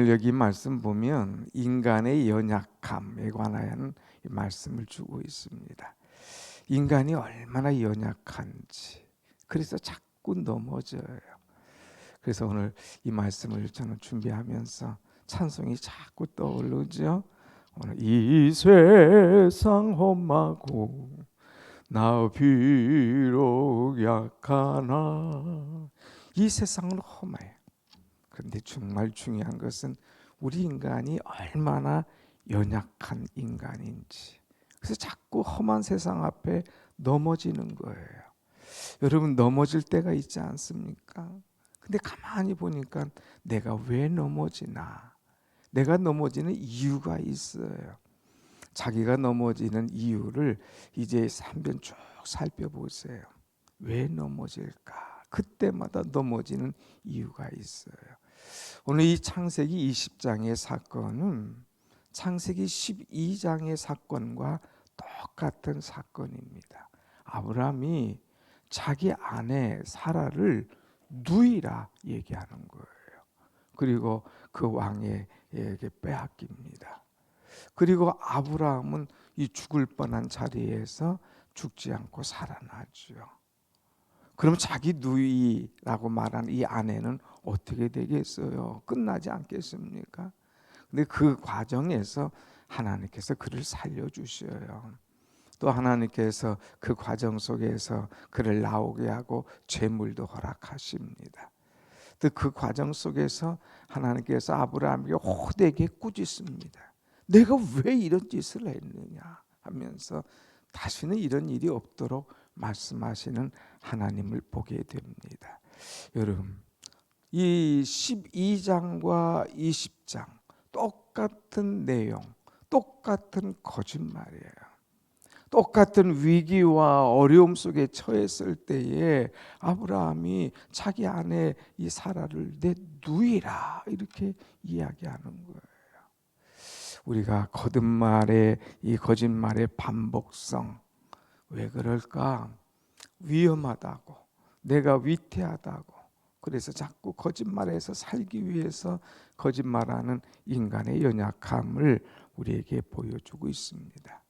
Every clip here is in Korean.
오늘 여기 말씀 보면 인간의 연약함에 관한 말씀을 주고 있습니다. 인간이 얼마나 연약한지 그래서 자꾸 넘어져요. 그래서 오늘 이 말씀을 저는 준비하면서 찬송이 자꾸 떠오르죠. 오늘 이 세상 험하고 나 비록 약하나 이 세상은 험해요. 그런데 정말 중요한 것은 우리 인간이 얼마나 연약한 인간인지. 그래서 자꾸 험한 세상 앞에 넘어지는 거예요. 여러분 넘어질 때가 있지 않습니까? 근데 가만히 보니까 내가 왜 넘어지나? 내가 넘어지는 이유가 있어요. 자기가 넘어지는 이유를 이제 한번 쭉 살펴보세요. 왜 넘어질까? 그때마다 넘어지는 이유가 있어요. 오늘 이 창세기 20장의 사건은 창세기 12장의 사건과 똑같은 사건입니다. 아브라함이 자기 아내 사라를 누이라 얘기하는 거예요. 그리고 그 왕에게 빼앗깁니다. 그리고 아브라함은 이 죽을 뻔한 자리에서 죽지 않고 살아나죠. 그럼 자기 누이라고 말한 이 아내는 어떻게 되겠어요? 끝나지 않겠습니까? 근데 그 과정에서 하나님께서 그를 살려 주셔요. 또 하나님께서 그 과정 속에서 그를 나오게 하고 재물도 허락하십니다. 또 그 과정 속에서 하나님께서 아브라함에게 호되게 꾸짖습니다. 내가 왜 이런 짓을 했느냐 하면서 다시는 이런 일이 없도록 말씀하시는 하나님을 보게 됩니다. 여러분, 이 12장과 20장 똑같은 내용, 똑같은 거짓말이에요. 똑같은 위기와 어려움 속에 처했을 때에 아브라함이 자기 아내 이 사라를 내 누이라 이렇게 이야기하는 거예요. 우리가 거듭말의 이 거짓말의 반복성 왜 그럴까? 위험하다고 내가 위태하다고 그래서 자꾸 거짓말해서 살기 위해서 거짓말하는 인간의 연약함을 우리에게 보여주고 있습니다.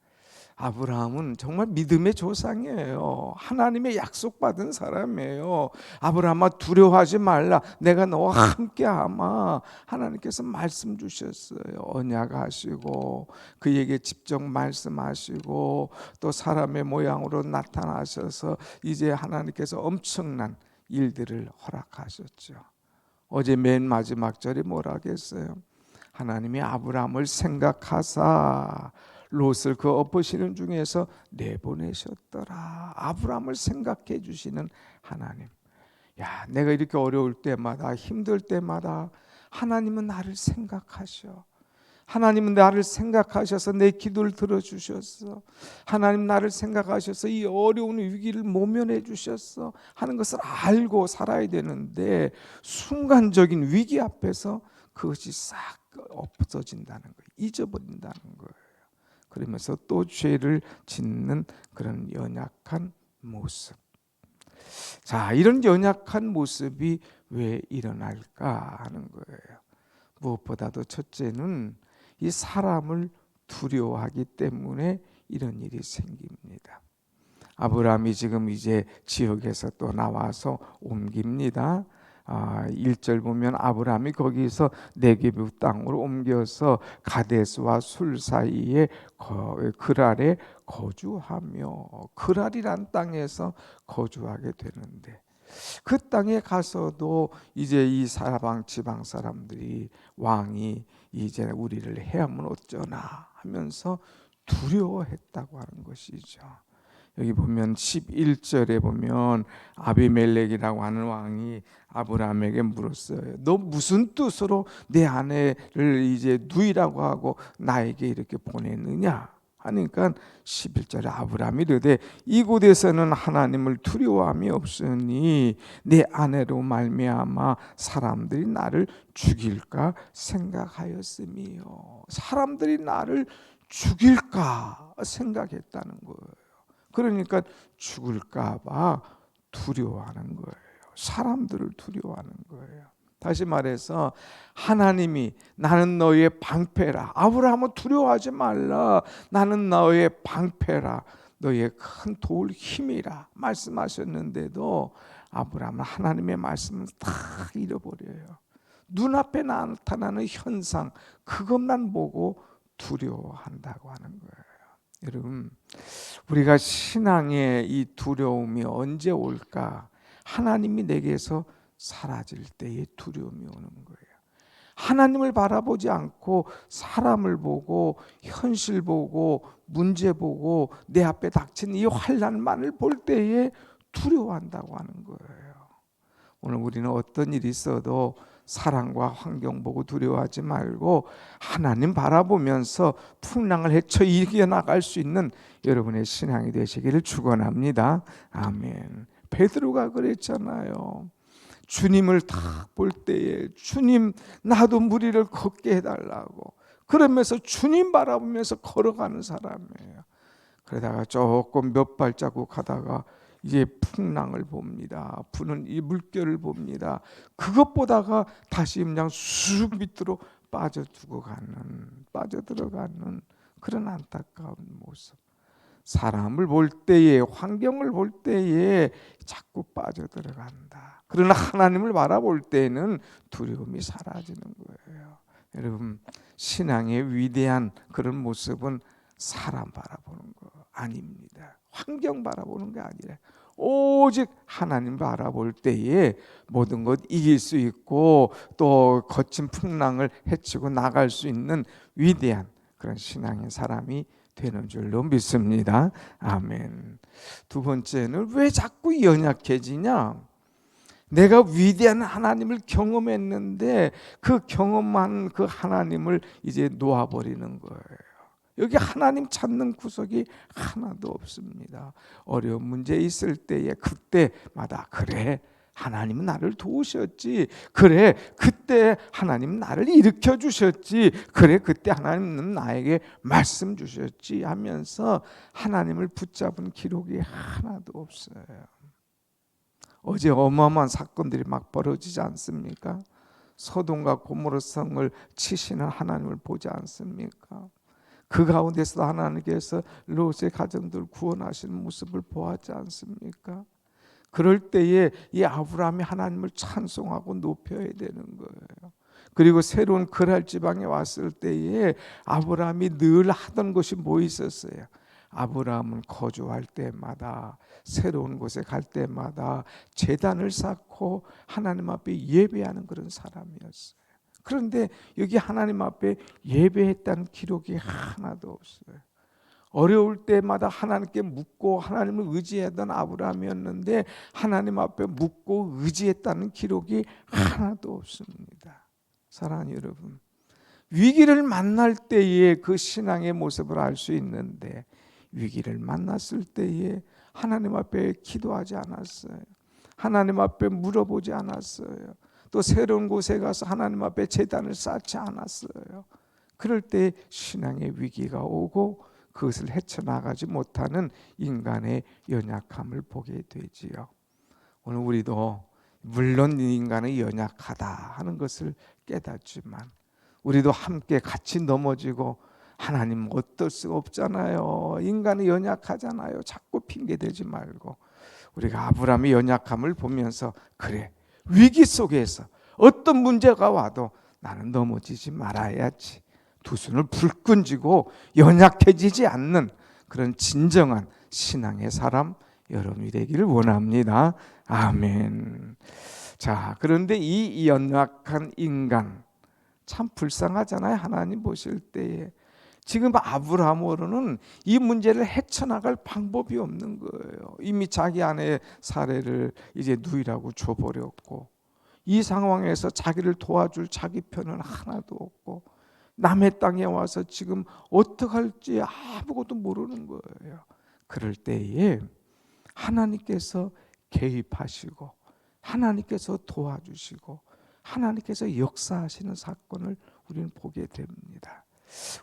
아브라함은 정말 믿음의 조상이에요. 하나님의 약속받은 사람이에요. 아브라함아 두려워하지 말라. 내가 너와 함께하마. 하나님께서 말씀 주셨어요. 언약하시고 그에게 직접 말씀하시고 또 사람의 모양으로 나타나셔서 이제 하나님께서 엄청난 일들을 허락하셨죠. 어제 맨 마지막 절이 뭐라 겠어요? 하나님이 아브라함을 생각하사 롯을 그 엎으시는 중에서 내보내셨더라. 아브라함을 생각해 주시는 하나님. 야, 내가 이렇게 어려울 때마다 힘들 때마다 하나님은 나를 생각하셔. 하나님은 나를 생각하셔서 내 기도를 들어주셨어. 하나님 나를 생각하셔서 이 어려운 위기를 모면해 주셨어. 하는 것을 알고 살아야 되는데 순간적인 위기 앞에서 그것이 싹 없어진다는 거예요. 잊어버린다는 거예요. 그러면서 또 죄를 짓는 그런 연약한 모습. 자, 이런 연약한 모습이 왜 일어날까 하는 거예요. 무엇보다도 첫째는 이 사람을 두려워하기 때문에 이런 일이 생깁니다. 아브라함이 지금 이제 지역에서 또 나와서 옮깁니다. 아, 1절 보면 아브라함이 거기서 네게브 땅으로 옮겨서 가데스와 술 사이에 그랄에 거주하며 그랄이란 땅에서 거주하게 되는데 그 땅에 가서도 이제 이 사방 지방 사람들이 왕이 이제 우리를 해하면 어쩌나 하면서 두려워했다고 하는 것이죠. 여기 보면 11절에 보면 아비멜렉이라고 하는 왕이 아브라함에게 물었어요. 너 무슨 뜻으로 내 아내를 이제 누이라고 하고 나에게 이렇게 보냈느냐? 하니까 11절에 아브라함이 이르되 이곳에서는 하나님을 두려워함이 없으니 내 아내로 말미암아 사람들이 나를 죽일까 생각하였으며 사람들이 나를 죽일까 생각했다는 거예요. 그러니까 죽을까 봐 두려워하는 거예요. 사람들을 두려워하는 거예요. 다시 말해서 하나님이 나는 너의 방패라. 아브라함은 두려워하지 말라. 나는 너의 방패라. 너의 큰 도울 힘이라 말씀하셨는데도 아브라함은 하나님의 말씀을 다 잃어버려요. 눈앞에 나타나는 현상 그것만 보고 두려워한다고 하는 거예요. 여러분 우리가 신앙의 이 두려움이 언제 올까? 하나님이 내게서 사라질 때에 두려움이 오는 거예요. 하나님을 바라보지 않고 사람을 보고 현실 보고 문제 보고 내 앞에 닥친 이 환란만을 볼 때에 두려워한다고 하는 거예요. 오늘 우리는 어떤 일이 있어도 사랑과 환경 보고 두려워하지 말고 하나님 바라보면서 풍랑을 헤쳐 이겨 나갈 수 있는 여러분의 신앙이 되시기를 축원합니다. 아멘. 베드로가 그랬잖아요. 주님을 딱 볼 때에 주님 나도 무리를 걷게 해달라고 그러면서 주님 바라보면서 걸어가는 사람이에요. 그러다가 조금 몇 발자국 가다가 이제 풍랑을 봅니다. 부는 이 물결을 봅니다. 그것보다가 다시 그냥 쑥 밑으로 빠져두고 가는 빠져들어가는 그런 안타까운 모습. 사람을 볼 때에 환경을 볼 때에 자꾸 빠져들어간다. 그러나 하나님을 바라볼 때는 두려움이 사라지는 거예요. 여러분 신앙의 위대한 그런 모습은 사람 바라보는 거 아닙니다. 환경 바라보는 게 아니라 오직 하나님 바라볼 때에 모든 것 이길 수 있고 또 거친 풍랑을 헤치고 나갈 수 있는 위대한 그런 신앙의 사람이 되는 줄로 믿습니다. 아멘. 두 번째는 왜 자꾸 연약해지냐? 내가 위대한 하나님을 경험했는데 그 경험한 그 하나님을 이제 놓아버리는 거예요. 여기 하나님 찾는 구석이 하나도 없습니다. 어려운 문제 있을 때에 그때마다 그래 하나님은 나를 도우셨지. 그래, 그때 하나님 나를 일으켜 주셨지. 그래, 그때 하나님은 나에게 말씀 주셨지 하면서 하나님을 붙잡은 기록이 하나도 없어요. 어제 어마어마한 사건들이 막 벌어지지 않습니까? 소돔과 고모라 성을 치시는 하나님을 보지 않습니까? 그 가운데서 하나님께서 롯의 가정들 구원하시는 모습을 보았지 않습니까? 그럴 때에 이 아브라함이 하나님을 찬송하고 높여야 되는 거예요. 그리고 새로운 그랄 지방에 왔을 때에 아브라함이 늘 하던 것이 뭐 있었어요? 아브라함은 거주할 때마다 새로운 곳에 갈 때마다 제단을 쌓고 하나님 앞에 예배하는 그런 사람이었어요. 그런데 여기 하나님 앞에 예배했다는 기록이 하나도 없어요. 어려울 때마다 하나님께 묻고 하나님을 의지하던 아브라함이었는데 하나님 앞에 묻고 의지했다는 기록이 하나도 없습니다. 사랑하는 여러분, 위기를 만날 때에 그 신앙의 모습을 알 수 있는데 위기를 만났을 때에 하나님 앞에 기도하지 않았어요. 하나님 앞에 물어보지 않았어요. 또 새로운 곳에 가서 하나님 앞에 재단을 쌓지 않았어요. 그럴 때 신앙의 위기가 오고 그것을 헤쳐나가지 못하는 인간의 연약함을 보게 되지요. 오늘 우리도 물론 인간은 연약하다 하는 것을 깨닫지만 우리도 함께 같이 넘어지고 하나님 어떨 수가 없잖아요. 인간이 연약하잖아요. 자꾸 핑계 대지 말고 우리가 아브라함의 연약함을 보면서 그래 위기 속에서 어떤 문제가 와도 나는 넘어지지 말아야지. 두 손을 불끈 쥐고 연약해지지 않는 그런 진정한 신앙의 사람 여러분이 되기를 원합니다. 아멘. 자, 그런데 이 연약한 인간 참 불쌍하잖아요. 하나님 보실 때에 지금 아브라함으로는 이 문제를 헤쳐나갈 방법이 없는 거예요. 이미 자기 아내의 사례를 이제 누이라고 줘버렸고 이 상황에서 자기를 도와줄 자기 편은 하나도 없고 남의 땅에 와서 지금 어떻게 할지 아무것도 모르는 거예요. 그럴 때에 하나님께서 개입하시고 하나님께서 도와주시고 하나님께서 역사하시는 사건을 우리는 보게 됩니다.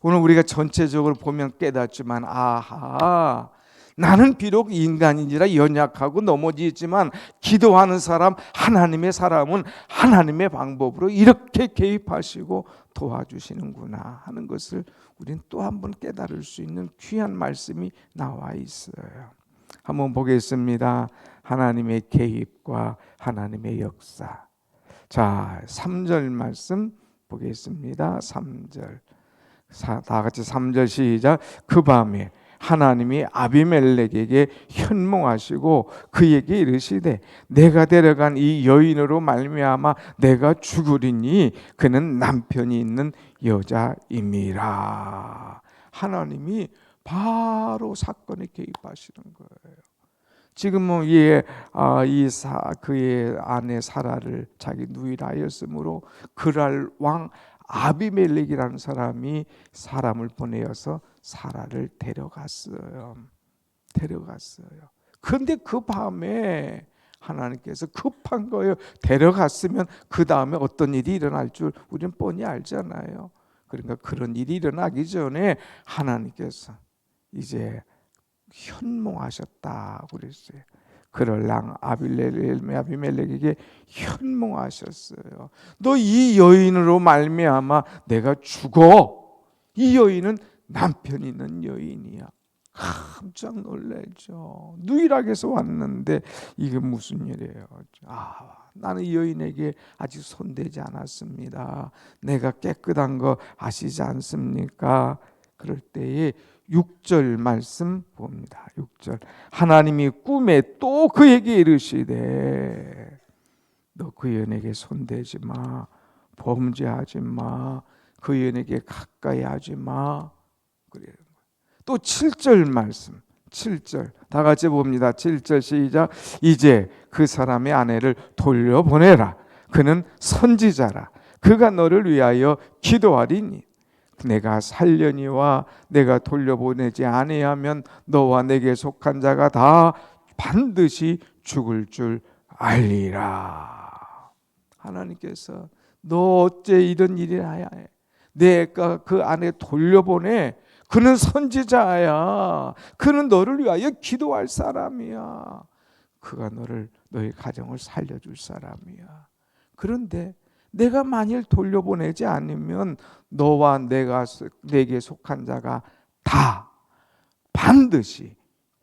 오늘 우리가 전체적으로 보면 깨닫지만 아하 나는 비록 인간인지라 연약하고 넘어지지만 기도하는 사람 하나님의 사람은 하나님의 방법으로 이렇게 개입하시고 도와주시는구나 하는 것을 우리는 또한 번 깨달을 수 있는 귀한 말씀이 나와 있어요. 한번 보겠습니다. 하나님의 개입과 하나님의 역사. 자, 3절 말씀 보겠습니다. 3절. 다 같이 3절 시작. 그 밤에 하나님이 아비멜렉에게 현몽하시고 그에게 이르시되 내가 데려간 이 여인으로 말미암아 내가 죽으리니 그는 남편이 있는 여자임이라. 하나님이 바로 사건에 개입하시는 거예요. 지금은 이에 아, 이 사 그의 아내 사라를 자기 누이라였으므로 그랄 왕 아비멜렉이라는 사람이 사람을 보내어서 사라를 데려갔어요. 데려갔어요. 근데 그 밤에 하나님께서 급한 거예요. 데려갔으면 그 다음에 어떤 일이 일어날 줄 우리는 뻔히 알잖아요. 그러니까 그런 일이 일어나기 전에 하나님께서 이제 현몽하셨다 그랬어요. 그럴랑 아빌레아비멜렉에게 현몽하셨어요. 너 이 여인으로 말미암아 내가 죽어. 이 여인은 남편 있는 여인이야. 깜짝 놀래죠. 누이락에서 왔는데 이게 무슨 일이에요? 아, 나는 이 여인에게 아직 손대지 않았습니다. 내가 깨끗한 거 아시지 않습니까? 그럴 때에 6절 말씀 봅니다. 6절. 하나님이 꿈에 또 그에게 이르시되 너 그 여인에게 손대지 마. 범죄하지 마. 그 여인에게 가까이 하지 마. 그래요. 또 7절 말씀. 7절 다 같이 봅니다. 7절 시작. 이제 그 사람의 아내를 돌려보내라. 그는 선지자라. 그가 너를 위하여 기도하리니 내가 살려니와 내가 돌려보내지 아니하면 너와 내게 속한 자가 다 반드시 죽을 줄 알리라. 하나님께서 너 어째 이런 일이 나야 해? 내가 그 안에 돌려보내. 그는 선지자야. 그는 너를 위하여 기도할 사람이야. 그가 너를 너의 가정을 살려줄 사람이야. 그런데 내가 만일 돌려보내지 않으면 너와 내가 내게 속한 자가 다 반드시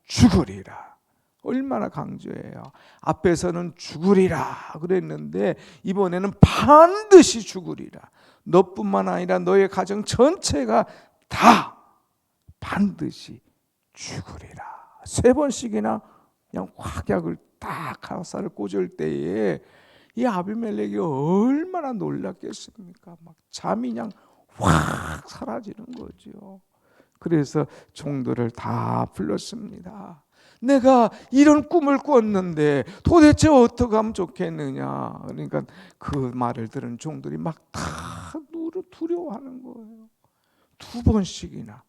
죽으리라. 얼마나 강조해요. 앞에서는 죽으리라 그랬는데 이번에는 반드시 죽으리라. 너뿐만 아니라 너의 가정 전체가 다 반드시 죽으리라. 세 번씩이나 그냥 확약을 딱 가사를 꽂을 때에 이 아비멜렉이 얼마나 놀랐겠습니까? 막 잠이 그냥 확 사라지는 거죠. 그래서 종들을 다 불렀습니다. 내가 이런 꿈을 꿨는데 도대체 어떻게 하면 좋겠느냐. 그러니까 그 말을 들은 종들이 막 다 두려워하는 거예요. 두 번씩이나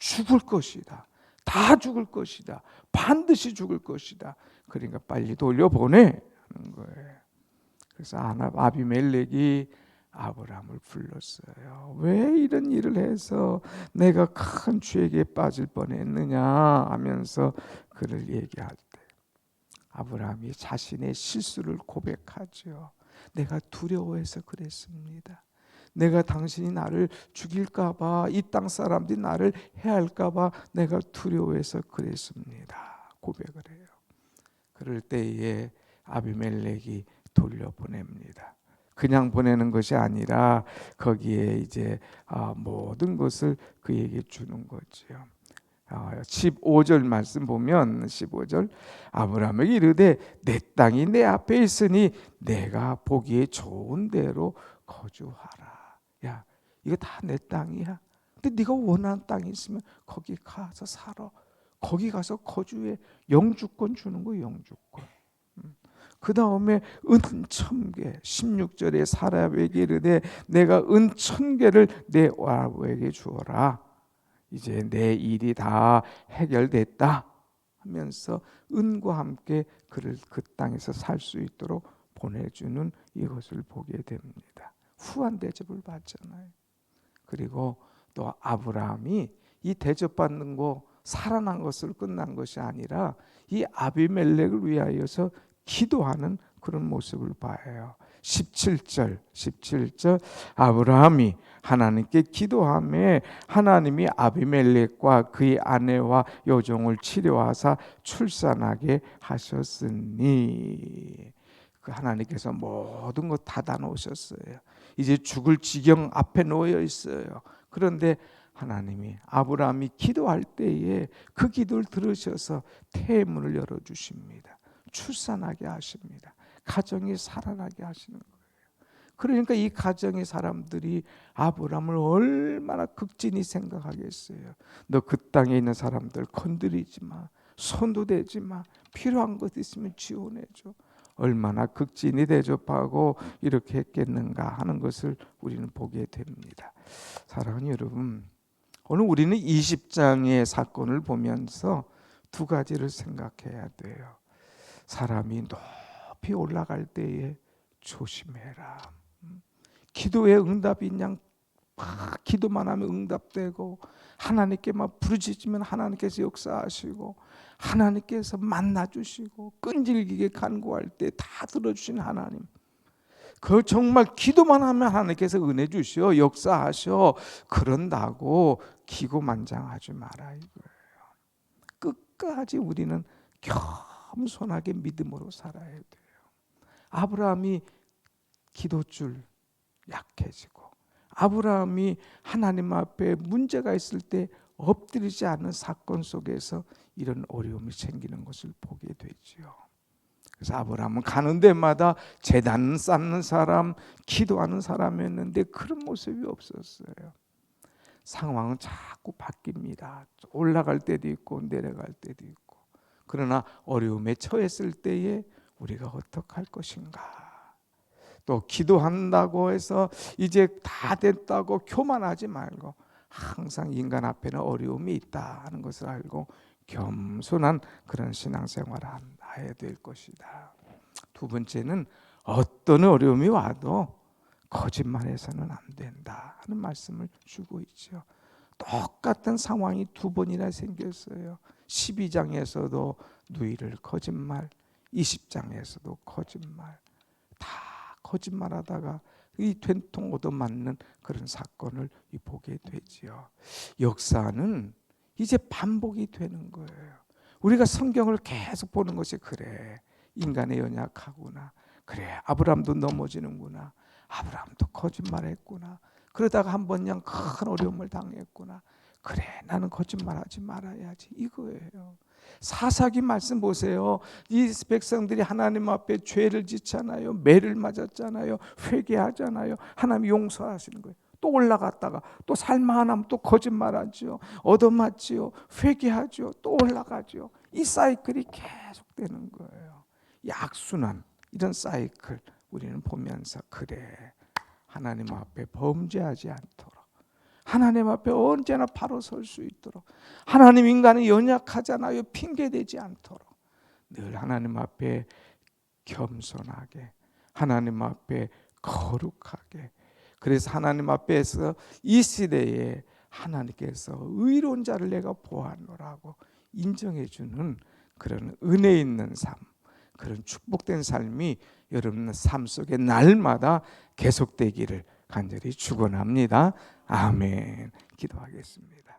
죽을 것이다. 다 죽을 것이다. 반드시 죽을 것이다. 그러니까 빨리 돌려보내 하는 거예요. 그래서 아비멜렉이 아브라함을 불렀어요. 왜 이런 일을 해서 내가 큰 죄에 빠질 뻔했느냐 하면서 그를 얘기할 때 아브라함이 자신의 실수를 고백하죠. 내가 두려워해서 그랬습니다. 내가 당신이 나를 죽일까 봐 이 땅 사람들이 나를 해할까 봐 내가 두려워해서 그랬습니다. 고백을 해요. 그럴 때에 아비멜렉이 돌려보냅니다. 그냥 보내는 것이 아니라 거기에 이제 아, 모든 것을 그에게 주는 거지요. 15절 아, 말씀 보면 15절 아브라함에게 이르되 내 땅이 내 앞에 있으니 내가 보기에 좋은 대로 거주하라. 야, 이거 다 내 땅이야. 근데 네가 원하는 땅이 있으면 거기 가서 살아. 거기 가서 거주해. 영주권 주는 거 영주권. 그 다음에 은 천개 16절에 사람에게 이르되 내가 은 천개를 내 와부에게 주어라 이제 내 일이 다 해결됐다 하면서 은과 함께 그를 그 땅에서 살 수 있도록 보내주는 이것을 보게 됩니다 후한 대접을 받잖아요 그리고 또 아브라함이 이 대접받는 거 살아난 것으로 끝난 것이 아니라 이 아비멜렉을 위하여서 기도하는 그런 모습을 봐요. 17절 17절 아브라함이 하나님께 기도함에 하나님이 아비멜렉과 그의 아내와 여종을 치료하사 출산하게 하셨으니 그 하나님께서 모든 것 닫아 놓으셨어요. 이제 죽을 지경 앞에 놓여 있어요. 그런데 하나님이 아브라함이 기도할 때에 그 기도를 들으셔서 태문을 열어 주십니다. 출산하게 하십니다. 가정이 살아나게 하시는 거예요. 그러니까 이 가정의 사람들이 아브라함을 얼마나 극진히 생각하겠어요. 너 그 땅에 있는 사람들 건드리지 마. 손도 대지 마. 필요한 것 있으면 지원해 줘. 얼마나 극진히 대접하고 이렇게 했겠는가 하는 것을 우리는 보게 됩니다. 사랑하는 여러분, 오늘 우리는 20장의 사건을 보면서 두 가지를 생각해야 돼요. 사람이 높이 올라갈 때에 조심해라. 음, 기도에 응답이 그냥 막 기도만 하면 응답되고 하나님께 막 부르짖으면 하나님께서 역사하시고 하나님께서 만나 주시고 끈질기게 간구할 때 다 들어주신 하나님. 그 정말 기도만 하면 하나님께서 은혜 주시어 역사하셔 그런다고 기고만장하지 마라 이거예요. 끝까지 우리는 겸손하게 믿음으로 살아야 돼요. 아브라함이 기도줄 약해지고 아브라함이 하나님 앞에 문제가 있을 때 엎드리지 않는 사건 속에서 이런 어려움이 생기는 것을 보게 되지요. 그래서 아브라함은 가는 데마다 재단 쌓는 사람, 기도하는 사람이었는데 그런 모습이 없었어요. 상황은 자꾸 바뀝니다. 올라갈 때도 있고 내려갈 때도 있고. 그러나 어려움에 처했을 때에 우리가 어떻게 할 것인가? 또 기도한다고 해서 이제 다 됐다고 교만하지 말고 항상 인간 앞에는 어려움이 있다 하는 것을 알고 겸손한 그런 신앙생활을 해야 될 것이다. 두 번째는 어떤 어려움이 와도 거짓말해서는 안 된다 하는 말씀을 주고 있죠. 똑같은 상황이 두 번이나 생겼어요. 12장에서도 누이를 거짓말, 20장에서도 거짓말. 다 거짓말하다가 이 된통 얻어 맞는 그런 사건을 보게 되지요. 역사는 이제 반복이 되는 거예요. 우리가 성경을 계속 보는 것이 그래. 인간의 연약하구나. 그래. 아브라함도 넘어지는구나. 아브라함도 거짓말했구나. 그러다가 한 번 그냥 큰 어려움을 당했구나. 그래. 나는 거짓말하지 말아야지. 이거예요. 사사기 말씀 보세요. 이 백성들이 하나님 앞에 죄를 짓잖아요. 매를 맞았잖아요. 회개하잖아요. 하나님 용서하시는 거예요. 또 올라갔다가 또 살만하면 또 거짓말하지요. 얻어맞지요. 회개하지요. 또 올라가지요. 이 사이클이 계속되는 거예요. 이 악순환 이런 사이클 우리는 보면서 그래 하나님 앞에 범죄하지 않도록 하나님 앞에 언제나 바로 설 수 있도록 하나님 인간은 연약하잖아요. 핑계대지 않도록 늘 하나님 앞에 겸손하게 하나님 앞에 거룩하게 그래서 하나님 앞에서 이 시대에 하나님께서 의로운 자를 내가 보았노라고 인정해 주는 그런 은혜 있는 삶, 그런 축복된 삶이 여러분 삶 속에 날마다 계속되기를 간절히 축원합니다. 아멘. 기도하겠습니다.